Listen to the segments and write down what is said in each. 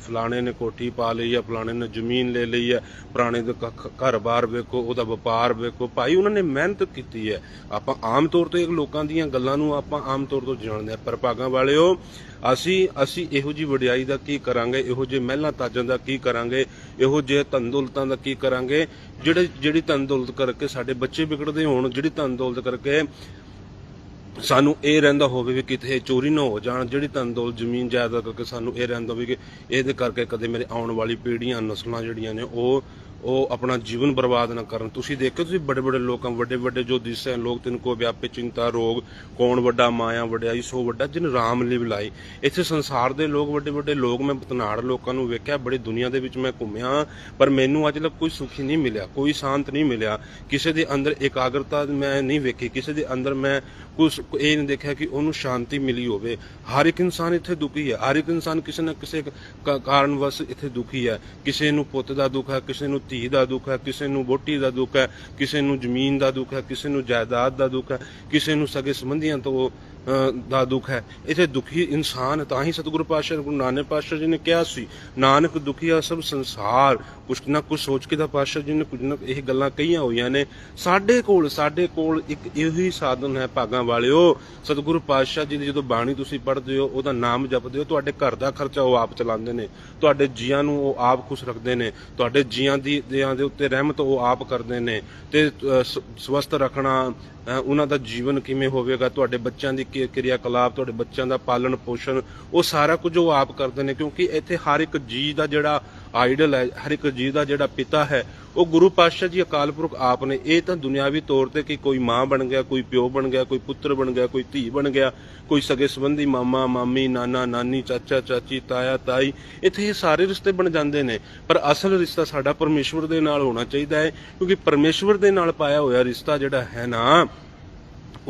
ਫਲਾਣੇ ਨੇ ਕੋਠੀ ਪਾ ਲਈ ਹੈ ਫਲਾਣੇ ਨੇ ਜ਼ਮੀਨ ਲੈ ਲਈ ਹੈ ਪੁਰਾਣੇ ਦੇ ਘਰ-ਬਾਰ ਵੇਖੋ, ਉਹਦਾ ਵਪਾਰ ਵੇਖੋ। ਭਾਈ, ਉਹਨਾਂ ਨੇ ਮਿਹਨਤ ਕੀਤੀ ਹੈ। ਆਪਾਂ ਆਮ ਤੌਰ ਤੇ ਲੋਕਾਂ ਦੀਆਂ ਗੱਲਾਂ ਨੂੰ ਆਪਾਂ ਆਮ ਤੌਰ ਤੋਂ ਜਾਣਦੇ ਆ ਪਰ ਭਾਗਾਂ ਵਾਲਿਓ, ਅਸੀਂ ਅਸੀਂ ਇਹੋ ਜੀ ਵਡਿਆਈ ਦਾ ਕੀ ਕਰਾਂਗੇ? ਇਹੋ ਜਿਹੇ ਮਹਿਲਾ ਤਾਜਾਂ ਦਾ ਕੀ ਕਰਾਂਗੇ? ਇਹੋ ਜਿਹੇ ਤੰਦੁਲਤਾਂ ਦਾ ਕੀ ਕਰਾਂਗੇ? ਜਿਹੜੇ, ਜਿਹੜੀ ਤੰਦੁਲਤ ਕਰਕੇ ਸਾਡੇ ਬੱਚੇ ਵਿਗੜਦੇ ਹੋਣ, ਜਿਹੜੀ ਤੰਦੁਲਤ ਕਰਕੇ ਸਾਨੂੰ ਇਹ ਰਹਿੰਦਾ ਹੋਵੇ ਵੀ ਕਿਤੇ ਚੋਰੀ ਨਾ ਹੋ ਜਾਣ, ਜਿਹੜੀ ਤੰਦੋਲ ਜ਼ਮੀਨ ਜਾਇਦਾਦ ਕਰਕੇ ਸਾਨੂੰ ਇਹ ਰਹਿੰਦਾ ਹੋਵੇ ਕਿ ਇਹਦੇ ਕਰਕੇ ਕਦੇ ਮੇਰੇ ਆਉਣ ਵਾਲੀ ਪੀੜ੍ਹੀਆਂ, ਨਸਲਾਂ ਜਿਹੜੀਆਂ ਨੇ ਉਹ ਉਹ ਆਪਣਾ ਜੀਵਨ ਬਰਬਾਦ ਨਾ ਕਰਨ। ਤੁਸੀਂ ਦੇਖੋ ਤੁਸੀਂ ਬੜੇ ਬੜੇ ਲੋਕਾਂ, ਵੱਡੇ ਵੱਡੇ ਜੋ ਦਿਸੇ ਲੋਕ, ਤਿੰਨ ਕੋ ਵਿਆਪੇ ਚਿੰਤਾ, ਰੋਗ, ਕੌਣ ਵੱਡਾ, ਮਾਇਆ ਵਡਿਆਈ ਸੋ ਵੱਡਾ ਜਿਨ ਰਾਮ ਲਿਵ ਲਾਈ। ਇੱਥੇ ਸੰਸਾਰ ਦੇ ਲੋਕ, ਵੱਡੇ ਵੱਡੇ ਲੋਕ, ਮੈਂ ਬਤਨਾੜ ਲੋਕਾਂ ਨੂੰ ਵੇਖਿਆ, ਬੜੀ ਦੁਨੀਆ ਦੇ ਵਿੱਚ ਮੈਂ ਘੁੰਮਿਆ, ਪਰ ਮੈਨੂੰ ਅੱਜ ਤੱਕ ਕੋਈ ਸੁਖੀ ਨਹੀਂ ਮਿਲਿਆ, ਕੋਈ ਸ਼ਾਂਤ ਨਹੀਂ ਮਿਲਿਆ। ਕਿਸੇ ਦੇ ਅੰਦਰ ਇਕਾਗਰਤਾ ਮੈਂ ਨਹੀਂ ਵੇਖੀ, ਕਿਸੇ ਦੇ ਅੰਦਰ ਮੈਂ ਕੁਝ ਇਹ ਨਹੀਂ ਦੇਖਿਆ ਕਿ ਉਹਨੂੰ ਸ਼ਾਂਤੀ ਮਿਲੀ ਹੋਵੇ। ਹਰ ਇੱਕ ਇਨਸਾਨ ਇੱਥੇ ਦੁਖੀ ਹੈ, ਹਰ ਇੱਕ ਇਨਸਾਨ ਕਿਸੇ ਨਾ ਕਿਸੇ ਕਾਰਨ ਵਸ ਇੱਥੇ ਦੁਖੀ ਹੈ। ਕਿਸੇ ਨੂੰ ਪੁੱਤ ਦਾ ਦੁੱਖ ਹੈ, ਕਿਸੇ ਨੂੰ ਧੀ ਦਾ ਦੁੱਖ ਹੈ ਕਿਸੇ ਨੂੰ ਵੋਟੀ ਦਾ ਦੁੱਖ ਹੈ ਕਿਸੇ ਨੂੰ ਜ਼ਮੀਨ ਦਾ ਦੁੱਖ ਹੈ ਕਿਸੇ ਨੂੰ ਜਾਇਦਾਦ ਦਾ ਦੁੱਖ ਹੈ ਕਿਸੇ ਨੂੰ ਸਗੇ ਸੰਬੰਧੀਆਂ ਤੋਂ ਅ, ਦਾ ਦੁੱਖ ਹੈ। ਇੱਥੇ ਦੁਖੀ ਇਨਸਾਨ ਤਾਂ ਹੀ ਸਤਿਗੁਰੂ ਪਾਤਸ਼ਾਹ ਗੁਰੂ ਨਾਨਕ ਪਾਤਸ਼ਾਹ ਜੀ ਨੇ ਕਿਹਾ ਸੀ, ਨਾਨਕ ਦੁਖੀਆ ਸਭ ਸੰਸਾਰ। ਕੁਛ ਨਾ ਕੁਛ ਸੋਚ ਕੇ ਦਾ ਪਾਤਸ਼ਾਹ ਜੀ ਨੇ ਕੁਝ ਨਾ ਇਹ ਗੱਲਾਂ ਕਹੀਆਂ ਹੋਈਆਂ ਨੇ। ਸਾਡੇ ਕੋਲ ਸਾਡੇ ਕੋਲ ਇੱਕ ਇਹੋ ਹੀ ਸਾਧਨ ਹੈ ਭਾਗਾਂ ਵਾਲਿਓ। ਸਤਿਗੁਰੂ ਪਾਤਸ਼ਾਹ ਜੀ ਦੀ ਜਦੋਂ ਬਾਣੀ ਤੁਸੀਂ ਪੜ੍ਹਦੇ ਹੋ, ਉਹਦਾ ਨਾਮ ਜਪਦੇ ਹੋ, ਤੁਹਾਡੇ ਘਰ ਦਾ ਖਰਚਾ ਉਹ ਆਪ ਚਲਾਉਂਦੇ ਨੇ। ਤੁਹਾਡੇ ਜੀਆਂ ਨੂੰ ਉਹ ਆਪ ਖੁਸ਼ ਰੱਖਦੇ ਨੇ। ਤੁਹਾਡੇ ਜੀਆਂ ਦੀ ਦਿਆਂ ਦੇ ਉੱਤੇ ਰਹਿਮਤ ਉਹ ਆਪ ਕਰਦੇ ਨੇ। ਤੇ ਸਵਸਥ ਰੱਖਣਾ ਉਹਨਾਂ ਦਾ ਜੀਵਨ ਕਿਵੇਂ ਹੋਵੇਗਾ, ਤੁਹਾਡੇ ਬੱਚਿਆਂ ਦੀ ਕਿ- ਕਿਰਿਆ ਕਲਾਪ ਤੁਹਾਡੇ ਬੱਚਿਆਂ ਦਾ ਪਾਲਣ ਪੋਸ਼ਣ, ਉਹ ਸਾਰਾ ਕੁਝ ਉਹ ਆਪ ਕਰਦੇ ਨੇ ਕਿਉਂਕਿ ਇੱਥੇ ਹਰ ਇੱਕ ਜੀ ਦਾ ਜਿਹੜਾ ਆਈਡਲ ਹੈ, ਹਰ ਇੱਕ ਜੀ ਦਾ ਜਿਹੜਾ ਪਿਤਾ ਹੈ, ਉਹ ਗੁਰੂ ਪਾਤਸ਼ਾਹ ਜੀ ਅਕਾਲ ਪੁਰਖ ਆਪ ਨੇ। ਇਹ ਤਾਂ ਦੁਨਿਆਵੀ ਤੌਰ ਤੇ ਕਿ ਕੋਈ ਮਾਂ ਬਣ ਗਿਆ, ਕੋਈ ਪਿਓ ਬਣ ਗਿਆ, ਕੋਈ ਪੁੱਤਰ ਬਣ ਗਿਆ, ਕੋਈ ਧੀ ਬਣ ਗਿਆ, ਕੋਈ ਸਗੇ ਸੰਬੰਧੀ ਮਾਮਾ, ਮਾਮੀ, ਨਾਨਾ, ਨਾਨੀ, ਚਾਚਾ, ਚਾਚੀ, ਤਾਇਆ, ਤਾਈ, ਇੱਥੇ ਇਹ ਸਾਰੇ ਰਿਸ਼ਤੇ ਬਣ ਜਾਂਦੇ ਨੇ। ਪਰ ਅਸਲ ਰਿਸ਼ਤਾ ਸਾਡਾ ਪਰਮੇਸ਼ਵਰ ਦੇ ਨਾਲ ਹੋਣਾ ਚਾਹੀਦਾ ਹੈ, ਕਿਉਂਕਿ ਪਰਮੇਸ਼ਵਰ ਦੇ ਨਾਲ ਪਾਇਆ ਹੋਇਆ ਰਿਸ਼ਤਾ ਜਿਹੜਾ ਹੈ ਨਾ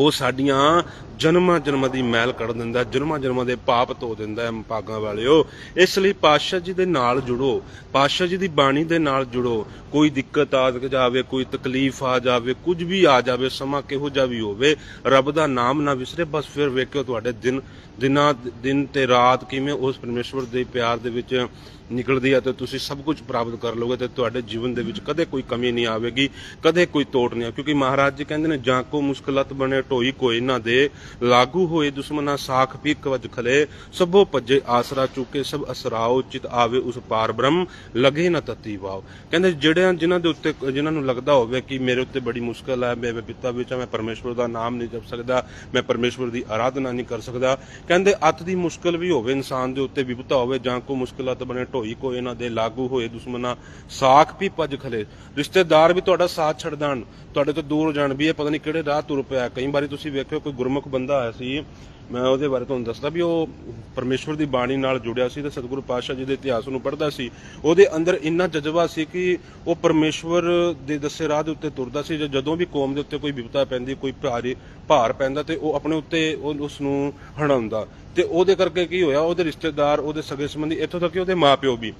ਉਹ ਸਾਡੀਆਂ ਜਨਮਾਂ ਜਨਮਾਂ ਦੀ ਮੈਲ ਕੱਢ ਦਿੰਦਾ, ਜਨਮਾਂ ਜਨਮਾਂ ਦੇ ਪਾਪ ਧੋ ਦਿੰਦਾ ਹੈ ਭਾਗਾਂ ਵਾਲਿਓ। ਇਸ ਲਈ ਪਾਤਸ਼ਾਹ ਜੀ ਦੇ ਨਾਲ ਜੁੜੋ, ਪਾਤਸ਼ਾਹ ਜੀ ਦੀ ਬਾਣੀ ਦੇ ਨਾਲ ਜੁੜੋ। ਕੋਈ ਦਿੱਕਤ ਆ ਜਾਵੇ, ਕੋਈ ਤਕਲੀਫ ਆ ਜਾਵੇ, ਕੁਝ ਵੀ ਆ ਜਾਵੇ, ਸਮਾਂ ਕਿਹੋ ਜਿਹਾ ਵੀ ਹੋਵੇ, ਰੱਬ ਦਾ ਨਾਮ ਨਾ ਵਿਸਰੇ, ਬਸ ਫਿਰ ਵੇਖਿਓ ਤੁਹਾਡੇ ਦਿਨ, ਦਿਨਾਂ, ਦਿਨ ਤੇ ਰਾਤ ਕਿਵੇਂ ਉਸ ਪਰਮੇਸ਼ਵਰ ਦੇ ਪਿਆਰ ਦੇ ਵਿੱਚ ਨਿਕਲਦੀ ਹੈ ਤੇ ਤੁਸੀਂ ਸਭ ਕੁਝ ਪ੍ਰਾਪਤ ਕਰ ਲਓਗੇ ਤੇ ਤੁਹਾਡੇ ਜੀਵਨ ਦੇ ਵਿੱਚ ਕਦੇ ਕੋਈ ਕਮੀ ਨਹੀਂ ਆਵੇਗੀ, ਕਦੇ ਕੋਈ ਤੋਟ ਨਹੀਂ ਆ। ਕਿਉਂਕਿ ਮਹਾਰਾਜ ਜੀ ਕਹਿੰਦੇ ਨੇ, ਜਾਂ ਕੋ ਮੁਸ਼ਕਲਤ ਬਣੇ, ਢੋਈ ਕੋਈ ਨਾ ਦੇ, ਲਾਗੂ ਹੋਏ ਦੁਸ਼ਮਨਾ ਸਾਖ ਵੀ ਕਵਜ ਖਲੇ, ਸਭੋ ਭੱਜੇ ਆਸਰਾ ਚੁੱਕੇ, ਸਭ ਅਸਰਾਓ, ਚਿਤ ਆਵੇ ਉਸ ਪਾਰ ਬ੍ਰਹਮ, ਲਗੇ ਨਾ ਤਤੀ ਵਾਓ। ਕਹਿੰਦੇ ਜਿਹੜੇ ਜਿਨ੍ਹਾਂ ਦੇ ਉੱਤੇ, ਜਿਨ੍ਹਾਂ ਨੂੰ ਲੱਗਦਾ ਹੋਵੇ ਕਿ ਮੇਰੇ ਉੱਤੇ ਬੜੀ ਮੁਸ਼ਕਲ ਹੈ ਮੈਂ ਪਿਤਾ ਵਿੱਚ ਮੈਂ ਪਰਮੇਸ਼ਵਰ ਦਾ ਨਾਮ ਨਹੀਂ ਜਪ ਸਕਦਾ, ਮੈਂ ਪਰਮੇਸ਼ਵਰ ਦੀ ਆਰਾਧਨਾ ਨਹੀਂ ਕਰ ਸਕਦਾ। ਕਹਿੰਦੇ ਅੱਤ ਦੀ ਮੁਸ਼ਕਲ ਵੀ ਹੋਵੇ, ਇਨਸਾਨ ਦੇ ਉੱਤੇ ਵਿਪਤਾ ਹੋਵੇ, ਜਾਂ ਕੋ ਮੁਸ਼ਕਲਾਤ ਬਣੇ ਢੋਈ ਕੋ ਇਹਨਾਂ ਦੇ ਲਾਗੂ ਹੋਏ ਦੁਸ਼ਮਨਾ ਸਾਖ ਵੀ ਭੱਜ ਖਲੇ। ਰਿਸ਼ਤੇਦਾਰ ਵੀ ਤੁਹਾਡਾ ਸਾਥ ਛੱਡ ਦੇਣ। ਤੁਹਾਡੇ ਤੋਂ ਦੂਰ ਜਾਣ ਵੀ ਇਹ ਪਤਾ ਨਹੀਂ ਕਿਹੜੇ ਰਾਹ ਤੁਰ ਪਿਆ। ਕਈ ਵਾਰੀ ਤੁਸੀਂ ਵੇਖਿਓ ਕੋਈ ਗੁਰਮੁਖ ਬੰਦਾ ਆਇਆ ਸੀ, ਮੈਂ ਉਹਦੇ ਬਾਰੇ ਤੁਹਾਨੂੰ ਦੱਸਦਾ ਵੀ ਉਹ ਪਰਮੇਸ਼ਵਰ ਦੀ ਬਾਣੀ ਨਾਲ ਜੁੜਿਆ ਸੀ ਤੇ ਸਤਿਗੁਰੂ ਪਾਤਸ਼ਾਹ ਜੀ ਦੇ ਇਤਿਹਾਸ ਨੂੰ ਪੜ੍ਹਦਾ ਸੀ। ਉਹਦੇ ਅੰਦਰ ਇੰਨਾ ਜਜ਼ਬਾ ਸੀ ਕਿ ਉਹ ਪਰਮੇਸ਼ਵਰ ਦੇ ਦੱਸੇ ਰਾਹ ਦੇ ਉੱਤੇ ਤੁਰਦਾ ਸੀ। ਜਦੋਂ ਵੀ ਕੌਮ ਦੇ ਉੱਤੇ ਕੋਈ ਵਿਪਤਾ ਪੈਂਦੀ, ਕੋਈ ਭਾਰੀ ਭਾਰ ਪੈਂਦਾ ਤੇ ਉਹ ਆਪਣੇ ਉੱਤੇ ਉਹ- ਉਸ ਨੂੰ ਹਣਾਉਂਦਾ ਤੇ ਉਹਦੇ ਕਰਕੇ ਕੀ ਹੋਇਆ, ਉਹਦੇ ਰਿਸ਼ਤੇਦਾਰ, ਉਹਦੇ ਸਗੇ ਸੰਬੰਧੀ ਇੱਥੋਂ ਤੱਕ ਕਿ ਉਹਦੇ ਮਾਪਿਓ ਵੀ